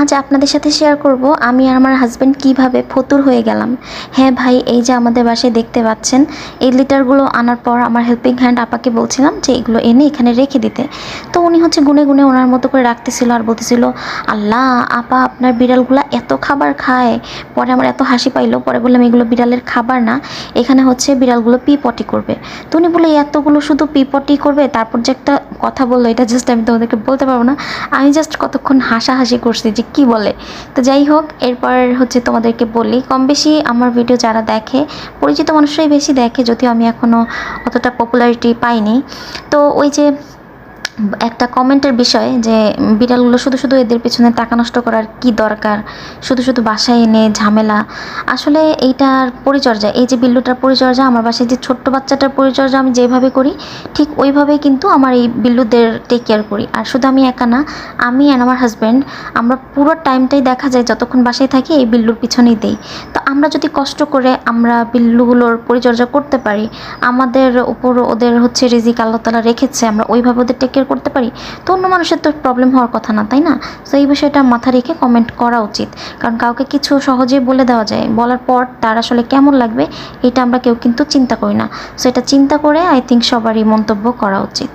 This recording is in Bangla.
আজ আপনাদের সাথে শেয়ার করব আমি আর আমার হাজব্যান্ড কীভাবে ফতুর হয়ে গেলাম। হ্যাঁ ভাই, এই যে আমাদের বাসায় দেখতে পাচ্ছেন, এই লিটারগুলো আনার পর আমার হেল্পিং হ্যান্ড আপাকে বলছিলাম যে এগুলো এনে এখানে রেখে দিতে। তো উনি হচ্ছে গুনে গুনে ওনার মতো করে রাখতেছিল আর বলতেছিল, আল্লাহ, আপা আপনার বিড়ালগুলো এত খাবার খায়। পরে আমার এত হাসি পাইলো, পরে বললাম, এগুলো বিড়ালের খাবার না, এখানে হচ্ছে বিড়ালগুলো পিপটি করবে। তো উনি বলে এতগুলো শুধু পিপটি করবে? তারপর যে একটা কথা বলল, এটা জাস্ট আমি তোমাদেরকে বলতে পারব না, আমি জাস্ট কতক্ষণ হাসাহাসি করছি যে কি বলে। তো যাই হোক, এরপর হচ্ছে তোমাদেরকে বলি কম বেশি আমার ভিডিও যারা দেখে, পরিচিত মানুষরাই বেশি দেখে, যদিও আমি এখনও অতটা পপুলারিটি পাইনি। তো ওই যে একটা কমেন্টের বিষয় যে, বিড়ালগুলো শুধু শুধু এদের পেছনে টাকা নষ্ট করার কি দরকার? শুধু শুধু বাসায় এনে ঝামেলা। আসলে এইটার পরিচর্যা, এই যে বিল্লুটার পরিচর্যা, আমার বাসায় যে ছোট্ট বাচ্চাটার পরিচর্যা আমি যেভাবে করি, ঠিক ওইভাবেই কিন্তু আমার এই বিল্লুদের টেক কেয়ার করি। আর শুধু আমি একা না, আমি অ্যান্ড আমার হাজব্যান্ড আমরা পুরো টাইমটাই দেখা যায় যতক্ষণ বাসায় থাকি, এই বিল্লুর পিছনেই দেই। তো আমরা যদি কষ্ট করে আমরা বিল্লুগুলোর পরিচর্যা করতে পারি, আমাদের উপর ওদের হচ্ছে রিজিক আল্লাহ তালা রেখেছে, আমরা ওইভাবে ওদের টেক কেয়ার করতে পারি? তো অন্য মানুষের তো প্রবলেম হওয়ার কথা না, তাই না? তো এই বিষয়টা মাথা রেখে কমেন্ট করা উচিত। কারণ কাউকে কিছু সহজে বলে দেওয়া যায়। বলার পর তার আসলে কেমন লাগবে, এটা আমরা কেউ কিন্তু চিন্তা করি না। সো এটা চিন্তা করে আই থিঙ্ক সবারই মন্তব্য করা উচিত।